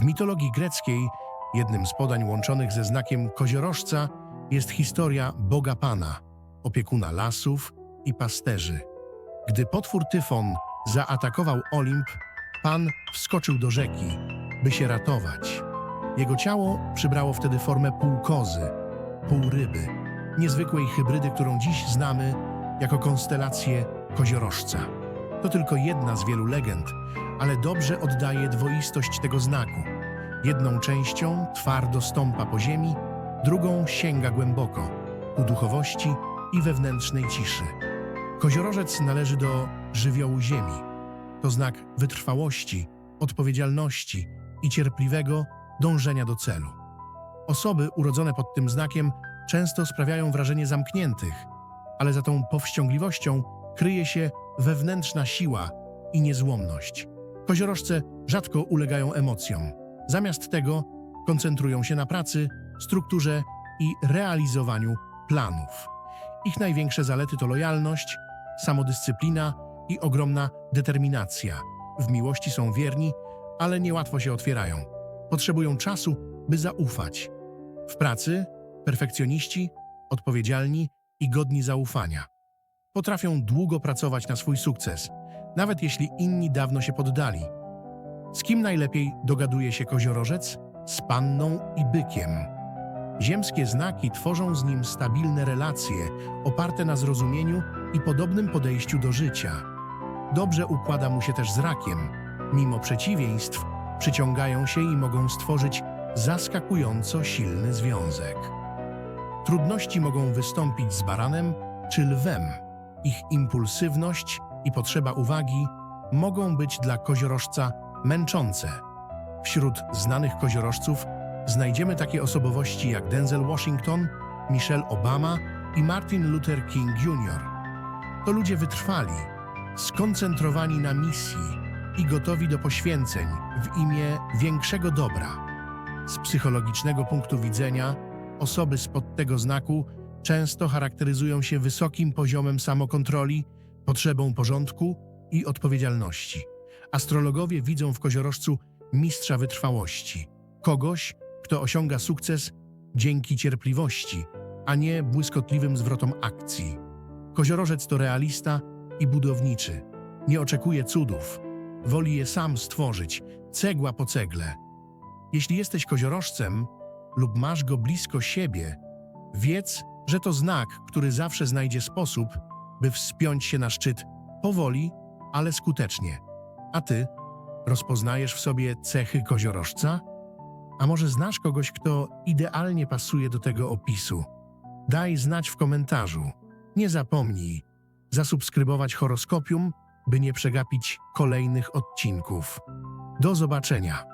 W mitologii greckiej jednym z podań łączonych ze znakiem koziorożca jest historia Boga Pana, opiekuna lasów i pasterzy. Gdy potwór Tyfon zaatakował Olimp, Pan wskoczył do rzeki, by się ratować. Jego ciało przybrało wtedy formę półkozy, półryby, niezwykłej hybrydy, którą dziś znamy jako konstelację koziorożca. To tylko jedna z wielu legend, ale dobrze oddaje dwoistość tego znaku. Jedną częścią twardo stąpa po ziemi, drugą sięga głęboko, ku duchowości i wewnętrznej ciszy. Koziorożec należy do żywiołu ziemi. To znak wytrwałości, odpowiedzialności i cierpliwego dążenia do celu. Osoby urodzone pod tym znakiem często sprawiają wrażenie zamkniętych, ale za tą powściągliwością kryje się wewnętrzna siła i niezłomność. Koziorożce rzadko ulegają emocjom. Zamiast tego koncentrują się na pracy, strukturze i realizowaniu planów. Ich największe zalety to lojalność, samodyscyplina i ogromna determinacja. W miłości są wierni, ale niełatwo się otwierają. Potrzebują czasu, by zaufać. W pracy perfekcjoniści, odpowiedzialni i godni zaufania. Potrafią długo pracować na swój sukces, nawet jeśli inni dawno się poddali. Z kim najlepiej dogaduje się koziorożec? Z panną i bykiem. Ziemskie znaki tworzą z nim stabilne relacje, oparte na zrozumieniu i podobnym podejściu do życia. Dobrze układa mu się też z rakiem. Mimo przeciwieństw, przyciągają się i mogą stworzyć zaskakująco silny związek. Trudności mogą wystąpić z baranem czy lwem. Ich impulsywność i potrzeba uwagi mogą być dla koziorożca męczące. Wśród znanych koziorożców znajdziemy takie osobowości jak Denzel Washington, Michelle Obama i Martin Luther King Jr. To ludzie wytrwali, skoncentrowani na misji i gotowi do poświęceń w imię większego dobra. Z psychologicznego punktu widzenia, osoby spod tego znaku często charakteryzują się wysokim poziomem samokontroli, potrzebą porządku i odpowiedzialności. Astrologowie widzą w koziorożcu mistrza wytrwałości, kogoś, kto osiąga sukces dzięki cierpliwości, a nie błyskotliwym zwrotom akcji. Koziorożec to realista i budowniczy. Nie oczekuje cudów, woli je sam stworzyć, cegła po cegle. Jeśli jesteś koziorożcem lub masz go blisko siebie, wiedz, że to znak, który zawsze znajdzie sposób, by wspiąć się na szczyt powoli, ale skutecznie. A ty rozpoznajesz w sobie cechy koziorożca? A może znasz kogoś, kto idealnie pasuje do tego opisu? Daj znać w komentarzu. Nie zapomnij zasubskrybować horoskopium, by nie przegapić kolejnych odcinków. Do zobaczenia.